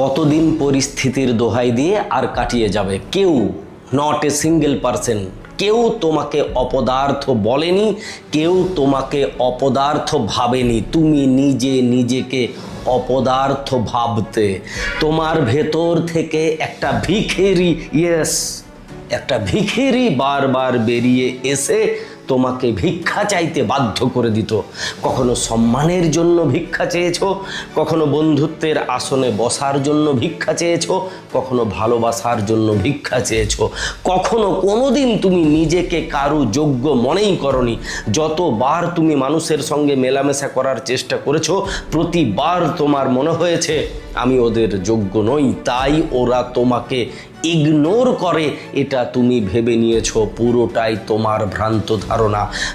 কতদিন পরিস্থিতির দোহাই দিয়ে আর কাটিয়ে যাবে? কেউ নট এ সিঙ্গেল পারসন কেউ তোমাকে অপদার্থ বলেনি, কেউ তোমাকে অপদার্থ ভাবেনি। তুমি নিজে নিজেকে অপদার্থ ভাবতে। তোমার ভেতর থেকে একটা ভিখেরি ইয়েস একটা ভিখেরি বারবার বেরিয়ে এসে তোমাকে ভিক্ষা চাইতে বাধ্য করে দিত। কখনো সম্মানের জন্য ভিক্ষা চেয়েছো, কখনো বন্ধুত্বের আসনে বসার জন্য ভিক্ষা চেয়েছ, কখনো ভালোবাসার জন্য ভিক্ষা চেয়েছো। কখনো কোনোদিন তুমি নিজেকে কারু যোগ্য মনেই করনি। যতবার তুমি মানুষের সঙ্গে মেলামেশা করার চেষ্টা করেছ, প্রতিবার তোমার মনে হয়েছে, আমি ওদের যোগ্য নই, তাই ওরা তোমাকে ইগনোর করে। এটা তুমি ভেবে নিয়েছো, পুরোটাই তোমার ভ্রান্ত ধারণা।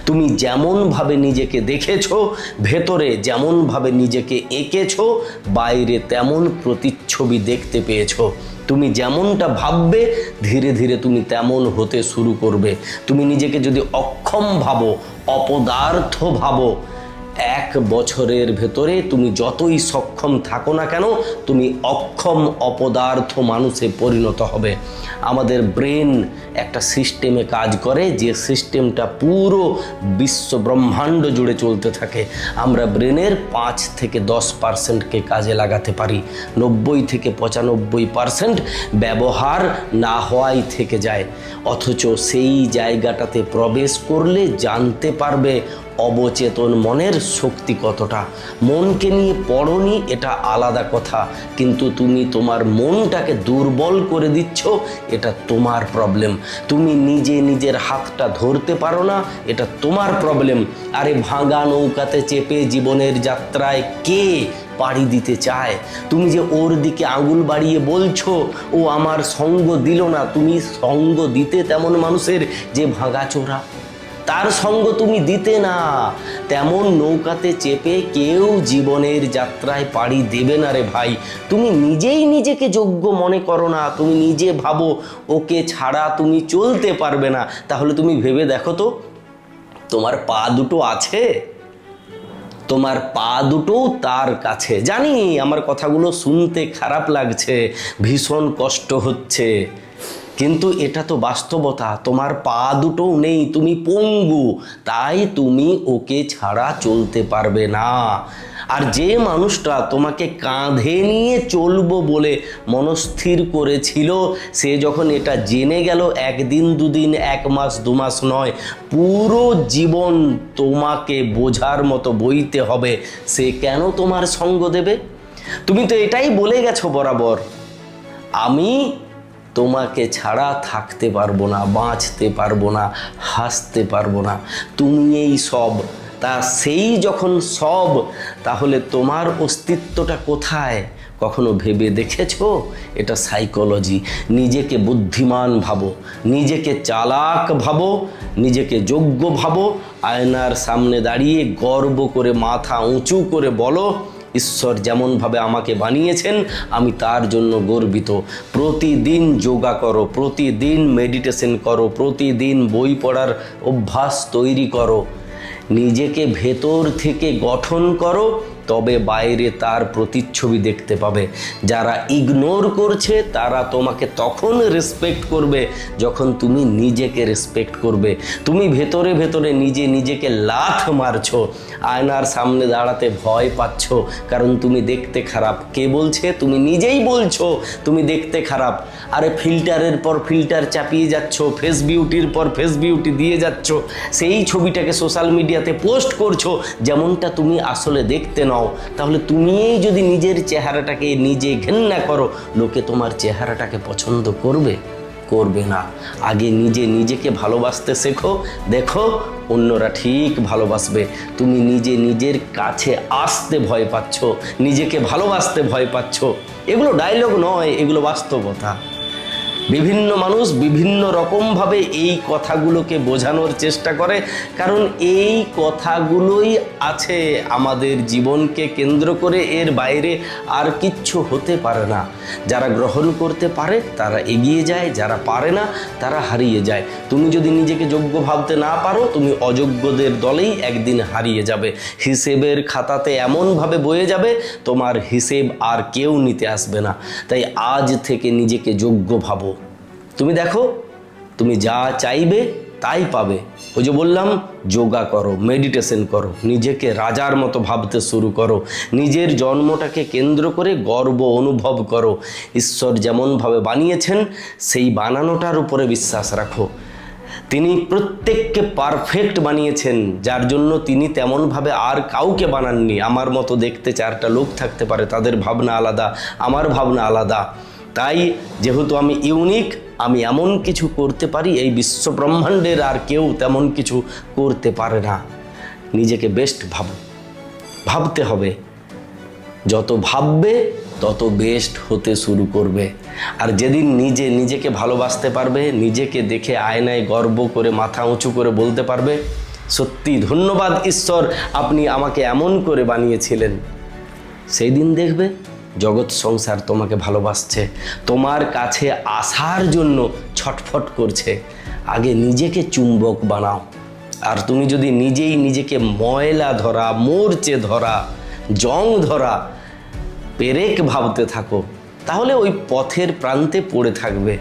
তুমি যেমনভাবে নিজেকে দেখেছ, ভেতরে যেমনভাবে নিজেকে এঁকেছো, বাইরে তেমন প্রতিচ্ছবি দেখতে পেয়েছ। তুমি যেমনটা ভাববে, ধীরে ধীরে তুমি তেমন হতে শুরু করবে। তুমি নিজেকে যদি অক্ষম ভাবো, অপদার্থ ভাবো এক বছরের ভেতরে তুমি যতই সক্ষম থাকো না কেন, তুমি অক্ষম অপদার্থ মানুষে পরিণত হবে। আমাদের ব্রেন একটা সিস্টেমে কাজ করে, যে সিস্টেমটা পুরো বিশ্ব ব্রহ্মাণ্ড জুড়ে চলতে থাকে। আমরা ব্রেনের পাঁচ থেকে দশ পার্সেন্টকে কাজে লাগাতে পারি। নব্বই থেকে পঁচানব্বই পার্সেন্ট ব্যবহার না হওয়াই থেকে যায়। অথচ সেই জায়গাটাতে প্রবেশ করলে জানতে পারবে অবচেতন মনের শক্তি কতটা? মনকে নিয়ে পড়নি এটা আলাদা কথা, কিন্তু তুমি তোমার মনটাকে দুর্বল করে দিচ্ছ, এটা তোমার প্রবলেম তুমি নিজে নিজের হাতটা ধরতে পারো না, এটা তোমার প্রবলেম আরে ভাঙা নৌকাতে চেপে জীবনের যাত্রায় কে পাড়ি দিতে চায়? তুমি যে ওর দিকে আঙুল বাড়িয়ে বলছো, ও আমার সঙ্গ দিল না, তুমি সঙ্গ দিতে তেমন মানুষের যে ভাঙাচোরা তার সঙ্গ তুমি দিতে না। তেমন নৌকাতে চেপে কেউ জীবনের যাত্রায় পাড়ি দেবে না রে ভাই। তুমি নিজেই নিজেকে যোগ্য মনে করো না। তুমি নিজে ভাবো, ওকে ছাড়া তুমি চলতে পারবে না। তাহলে তুমি ভেবে দেখো তো, তোমার পা দুটো আছে? তোমার পা দুটোও তার কাছে। জানি, আমার কথাগুলো শুনতে খারাপ লাগছে, ভীষণ কষ্ট হচ্ছে। কিন্তু এটা তো বাস্তবতা। তোমার পা দুটোও নেই, তুমি পঙ্গু। তাই তুমি ওকে ছাড়া চলতে পারবে না। আর যে মানুষটা তোমাকে কাঁধে নিয়ে চলবো বলে মনস্থির করেছিল, সে যখন এটা জেনে গেল, একদিন, দুদিন, এক মাস, দু মাস নয়, পুরো জীবন তোমাকে বোঝার মতো বইতে হবে। সে কেন তোমার সঙ্গ দেবে? তুমি তো এটাই বলে গেছো বরাবর। আমি তোমাকে ছাড়া থাকতে পারব না, বাঁচতে পারব না, হাসতে পারব না। তুমি এই সব, তা সেই যখন সব, তাহলে তোমার অস্তিত্বটা কোথায়? কখনো ভেবে দেখেছ? এটা সাইকোলজি নিজেকে বুদ্ধিমান ভাবো, নিজেকে চালাক ভাবো, নিজেকে যোগ্য ভাবো, আয়নার সামনে দাঁড়িয়ে গর্ব করে, মাথা উঁচু করে বলো ঈশ্বর যেমনভাবে আমাকে বানিয়েছেন, আমি তার জন্য গর্বিত। প্রতিদিন যোগা করো, প্রতিদিন মেডিটেশন করো, প্রতিদিন বই পড়ার অভ্যাস তৈরি করো। নিজেকে ভেতর থেকে গঠন করো তবে বাইরে তার প্রতিচ্ছবি দেখতে পাবে। যারা ইগনোর করছে, তারা তোমাকে তখন রেসপেক্ট করবে যখন তুমি নিজেকে রেসপেক্ট করবে। তুমি ভেতরে ভেতরে নিজে নিজেকে লাথ মারছো, আয়নার সামনে দাঁড়াতে ভয় পাচ্ছ, কারণ তুমি দেখতে খারাপ। কে বলছে? তুমি নিজেই বলছো, তুমি দেখতে খারাপ। আরে ফিল্টারের পর ফিল্টার চাপিয়ে যাচ্ছ ফেস বিউটির পর ফেস বিউটি দিয়ে যাচ্ছ, সেই ছবিটাকে সোশ্যাল মিডিয়াতে পোস্ট করছ, যেমনটা তুমি আসলে দেখতে নাও তাহলে তুমিই যদি নিজের চেহারাটাকে নিজে ঘেন্না করো, লোকে তোমার চেহারাটাকে পছন্দ করবে? করবে না। আগে নিজে নিজেকে ভালোবাসতে শেখো, দেখো অন্যরা ঠিক ভালোবাসবে। তুমি নিজে নিজের কাছে আসতে ভয় পাচ্ছ, নিজেকে ভালোবাসতে ভয় পাচ্ছ। এগুলো ডায়লগ নয়, এগুলো বাস্তবতা। বিভিন্ন মানুষ বিভিন্ন রকমভাবে এই কথাগুলোকে বোঝানোর চেষ্টা করে, কারণ এই কথাগুলোই আছে আমাদের জীবনকে কেন্দ্র করে, এর বাইরে আর কিচ্ছু হতে পারে না। যারা গ্রহণ করতে পারে, তারা এগিয়ে যায়, যারা পারে না, তারা হারিয়ে যায়। তুমি যদি নিজেকে যোগ্য ভাবতে না পারো, তুমি অযোগ্যদের দলেই একদিন হারিয়ে যাবে। হিসেবের খাতাতে এমনভাবে বয়ে যাবে, তোমার হিসেব আর কেউ নিতে আসবে না। তাই আজ থেকে নিজেকে যোগ্য ভাবো। তুমি দেখো, তুমি যা চাইবে তাই পাবে। ওই যে বললাম, যোগা করো মেডিটেশন করো, নিজেকে রাজার মতো ভাবতে শুরু করো, নিজের জন্মটাকে কেন্দ্র করে গর্ব অনুভব করো। ঈশ্বর যেমনভাবে বানিয়েছেন, সেই বানানোটার উপরে বিশ্বাস রাখো। তিনি প্রত্যেককে পারফেক্ট বানিয়েছেন, যার জন্য তিনি তেমনভাবে আর কাউকে বানাননি। আমার মতো দেখতে চারটা লোক থাকতে পারে, তাদের ভাবনা আলাদা, আমার ভাবনা আলাদা। তাই যেহেতু আমি ইউনিক আমি এমন কিছু করতে পারি, এই বিশ্ব ব্রহ্মাণ্ডের আর কেউ তেমন কিছু করতে পারে না। নিজেকে বেস্ট ভাবো। ভাবতে হবে। যত ভাববে, তত বেস্ট হতে শুরু করবে। আর যেদিন নিজে নিজেকে ভালোবাসতে পারবে, নিজেকে দেখে আয়নায় গর্ব করে, মাথা উঁচু করে বলতে পারবে, সত্যি ধন্যবাদ ঈশ্বর, আপনি আমাকে এমন করে বানিয়েছিলেন। সেই দিন দেখবে। জগৎ সংসার তোমাকে ভালোবাসছে, তোমার কাছে আসার জন্য ছটফট করছে। আগে নিজেকে চুম্বক বানাও। আর তুমি যদি নিজেই নিজেকে ময়লা ধরা, মোরচে ধরা, জং ধরা, পেরেক ভাবতে থাকো, তাহলে ওই পথের প্রান্তে পড়ে থাকবে।